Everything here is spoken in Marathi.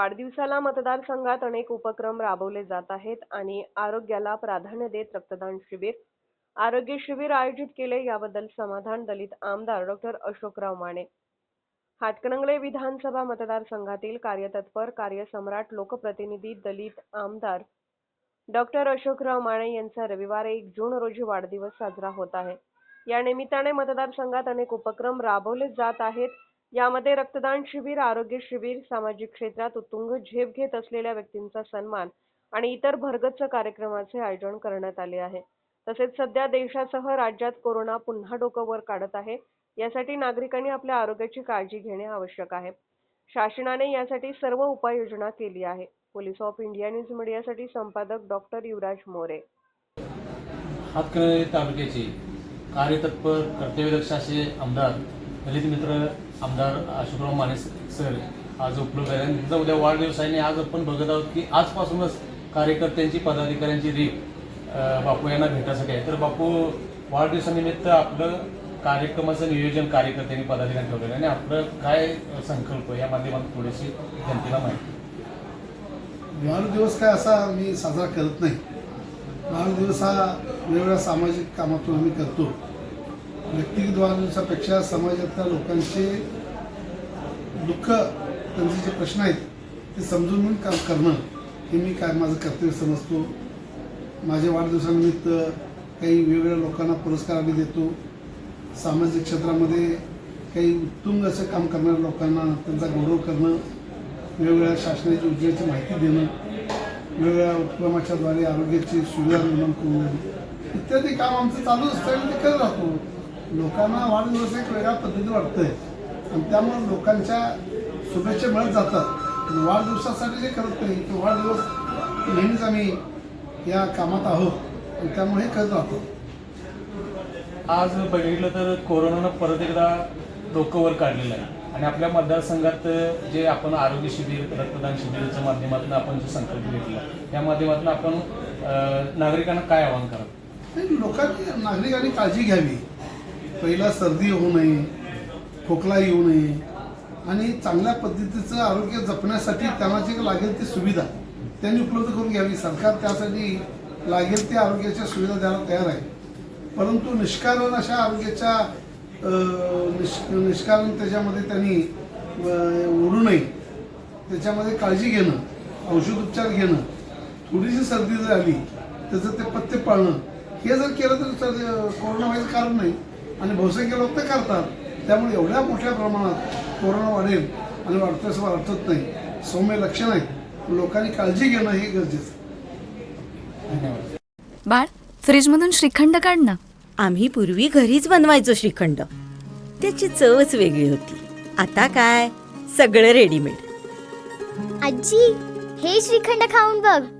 वाढदिवसाला मतदारसंघात अनेक उपक्रम राबवले जात आहेत आणि आरोग्याला प्राधान्य देत रक्तदान शिबिर आरोग्य शिबिर आयोजित केले. याबद्दल समाधान दलित आमदार डॉक्टर अशोकराव माने. हातकणंगले विधानसभा मतदारसंघातील कार्यतत्पर कार्यसम्राट लोकप्रतिनिधी दलित आमदार डॉक्टर अशोकराव माने यांचा रविवार एक जून रोजी वाढदिवस साजरा होत आहे. या निमित्ताने मतदारसंघात अनेक उपक्रम राबवले जात आहेत. यामध्ये रक्तदान शिबिर आरोग्य शिबिर सामाजिक क्षेत्रात उत्तुंग झेप घेत असलेल्या व्यक्तींचा सन्मान आणि इतर भरगच्च कार्यक्रमाचे आयोजन करण्यात आले आहे. तसेच सध्या देशासह राज्यात कोरोना पुन्हा डोकं वर काढत आहे. यासाठी नागरिकांनी आपल्या आरोग्याची काळजी घेणे आवश्यक आहे. शासनाने यासाठी सर्व उपाययोजना केली आहे. पोलीस ऑफ इंडिया न्यूज मीडियासाठी संपादक डॉक्टर युवराज मोरे. हातकणंगले तालुक्याचे कार्यतत्पर कर्तव्यदक्ष असे आमदार दलित मित्र आमदार अशोकराव माने सर आज उपलब्ध आहे आणि त्यांचा उद्या वाढदिवस आहे आणि आज आपण बघत आहोत की आजपासूनच कार्यकर्त्यांची पदाधिकाऱ्यांची रीप बापू यांना भेटायसाठी आहे. तर बापू वाढदिवसानिमित्त आपलं कार्यक्रमाचं नियोजन कार्यकर्त्यांनी पदाधिकारी ठेवलेलं आणि आपलं काय संकल्प या माध्यमातून थोडीशी जनतेला माहिती. वाढदिवस काय असा मी साजरा करत नाही. वाढदिवस हा वेगवेगळ्या सामाजिक कामातून आम्ही करतो. व्यक्तिगत वाढदिवसापेक्षा समाजातल्या लोकांचे दुःख त्यांचे जे प्रश्न आहेत ते समजून घेऊन काम करणं हे मी काय माझं कर्तव्य समजतो. माझ्या वाढदिवसानिमित्त काही वेगवेगळ्या लोकांना पुरस्कार आम्ही देतो. सामाजिक क्षेत्रामध्ये काही उत्तुंग असं काम करणाऱ्या लोकांना त्यांचा गौरव करणं वेगवेगळ्या शासनाची योजनेची माहिती देणं वेगवेगळ्या उपक्रमाच्याद्वारे आरोग्याची सुविधा निर्माण करून देणं इत्यादी काम आमचं चालू असतं आणि ते करत राहतो. लोकांना वाढदिवस एक वेगळ्या पद्धतीने वाटतंय. आणि त्यामुळे लोकांच्या शुभेच्छा मिळत जातात. वाढदिवसासाठी जे करत नाही ते वाढदिवस नेहमीच आम्ही या कामात आहोत. आणि त्यामुळे हे करत राहतो. आज बघितलं तर कोरोनानं परत एकदा डोकं वर काढलेलं आहे. आणि आपल्या मतदारसंघात जे आपण आरोग्य शिबिर रक्तदान शिबिराच्या माध्यमातून आपण जो संकल्प घेतला त्या माध्यमातून आपण नागरिकांना काय आवाहन करा लोकांनी नागरिकांनी काळजी घ्यावी. पहिला सर्दी होऊ नये खोकला येऊ नये आणि चांगल्या पद्धतीचं आरोग्य जपण्यासाठी त्यांना जे लागेल ती सुविधा. त्यांनी उपलब्ध करून घ्यावी. सरकार त्यासाठी लागेल त्या आरोग्याच्या सुविधा द्यायला तयार आहे. परंतु निष्कारण अशा आरोग्याच्या निष् निष्कारण त्याच्यामध्ये त्यांनी ओढू नये. त्याच्यामध्ये काळजी घेणं औषधोपचार घेणं थोडीशी सर्दी जर आली त्याचं ते पथ्य पाळणं हे जर केलं तर सर कोरोना व्हायचं कारण नाही. आणि बहुसंख्य लोक ते करतात. त्यामुळे एवढ्या मोठ्या प्रमाणात कोरोना वाढेल आणि वाढतोय असं वाटत नाही. सौम्य लक्षण आहेत लोकांनी काळजी घेणं हे गरजेचं. आहे. धन्यवाद. बाळ फ्रीजमधून श्रीखंड काढ ना. आम्ही पूर्वी घरीच बनवायचो श्रीखंड. त्याची चवच वेगळी होती. आता काय? सगळं रेडीमेड आजी हे श्रीखंड खाऊन बघ.